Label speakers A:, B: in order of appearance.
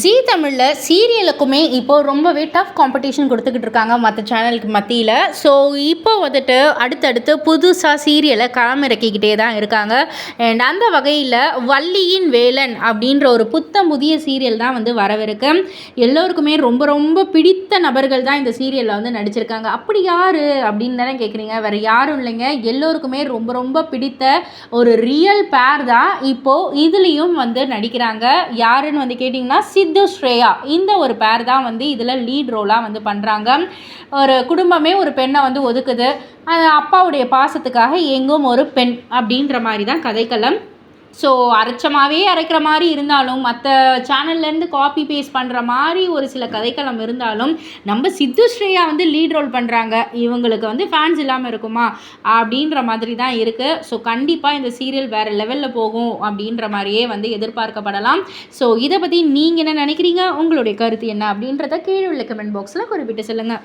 A: ஜீ தமிழில் சீரியலுக்குமே இப்போது ரொம்பவே டஃப் காம்படிஷன் கொடுத்துக்கிட்டு இருக்காங்க மற்ற சேனலுக்கு மத்தியில். ஸோ இப்போ வந்துட்டு அடுத்தடுத்து புதுசாக சீரியலை களமிறக்கிக்கிட்டே தான் இருக்காங்க. அண்ட் அந்த வகையில் வள்ளியின் வேலன் அப்படின்ற ஒரு புத்தம் புதிய சீரியல் தான் வந்து வரவிருக்கு. எல்லோருக்குமே ரொம்ப ரொம்ப பிடித்த நபர்கள் தான் இந்த சீரியலில் வந்து நடிச்சிருக்காங்க. அப்படி யார் அப்படின்னு தானே கேட்குறீங்க வேறு யாரும் இல்லைங்க. எல்லோருக்குமே ரொம்ப ரொம்ப பிடித்த ஒரு ரியல் பேர் தான் இப்போது இதுலேயும் வந்து நடிக்கிறாங்க. யாருன்னு வந்து கேட்டிங்கன்னா சித்து ஸ்ரேயா. இந்த ஒரு பேர் தான் வந்து இதில் லீட் ரோலாக வந்து பண்ணுறாங்க ஒரு குடும்பமே ஒரு பெண்ணை வந்து ஒதுக்குது. அப்பாவுடைய பாசத்துக்காக எங்கும் ஒரு பெண் அப்படின்ற மாதிரி தான் கதைக்களம். ஸோ அரைச்சமாகவே அரைக்கிற மாதிரி இருந்தாலும் மற்ற சேனல்லேருந்து காப்பி பேஸ்ட் பண்ணுற மாதிரி ஒரு சில கதைக்களம் இருந்தாலும் நம்ம சித்து ஸ்ரேயா வந்து லீட் ரோல் பண்ணுறாங்க இவங்களுக்கு வந்து ஃபேன்ஸ் இல்லாமல் இருக்குமா? அப்படின்ற மாதிரி தான் இருக்குது ஸோ கண்டிப்பாக இந்த சீரியல் வேறு லெவலில் போகும் அப்படின்ற மாதிரியே வந்து எதிர்பார்க்கப்படலாம். ஸோ இதை பற்றி நீங்கள் என்ன நினைக்கிறீங்க? உங்களுடைய கருத்து என்ன அப்படின்றத கீழே உள்ள கமெண்ட் பாக்ஸில் குறிப்பிட்டு சொல்லுங்கள்